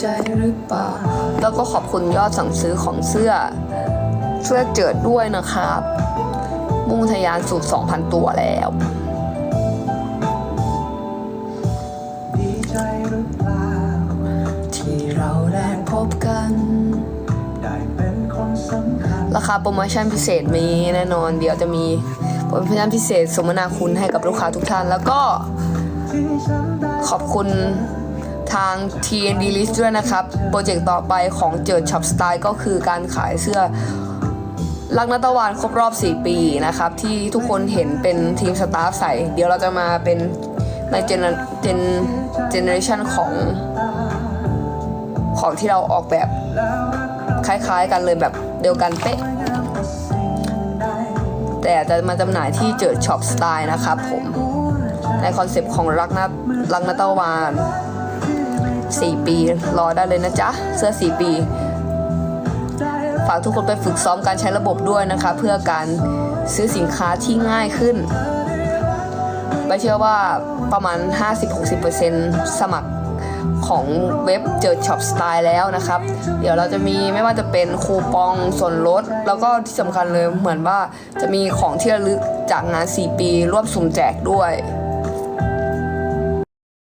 ใจหรือเปล่า แล้วก็ขอบคุณยอดสั่งซื้อของเสื้อ เสื้อเจิดด้วยนะครับ มุ่งทะยานสู่ 2,000 ตัวแล้ว ดีใจหรือเปล่า ที่เราได้พบกัน ได้เป็นคนสำคัญ ราคาโปรโมชั่นพิเศษมีแน่นอน เดี๋ยวจะมีโปรโมชั่นพิเศษสมนาคุณให้กับลูกค้าทุกท่าน แล้วก็ที่ฉันได้ขอบคุณ ทาง TND List ด้วยนะครับ โปรเจกต์ต่อไปของเจิดช็อปสไตล์ก็คือการขายเสื้อลักนัตวานครบรอบ 4 ปีนะครับ ที่ทุกคนเห็นเป็นทีมสตาฟใส่ เดี๋ยวเราจะมาเป็นในเจเนเจนเจเนอเรชันของ ของที่เราออกแบบคล้ายๆกันเลยแบบเดียวกันเป๊ะ แต่จะมาจำหน่ายที่เจิดช็อปสไตล์นะครับผม ในคอนเซปต์ของรักนัตรักนัตวาน 4 ปีรอได้เลยนะจ๊ะ เสื้อ 4 ปี ฝากทุกคนไปฝึกซ้อมการใช้ระบบด้วยนะคะ เพื่อการซื้อสินค้าที่ง่ายขึ้นไม่เชื่อว่าประมาณ 50-60%สมัครของเว็บเจอช็อปสไตล์แล้วนะครับ เดี๋ยวเราจะมีไม่ว่าจะเป็นคูปองส่วนลด แล้วก็ที่สำคัญเลยเหมือนว่าจะมีของที่ระลึกจากงาน 4 ปีร่วมสุ่มแจกด้วย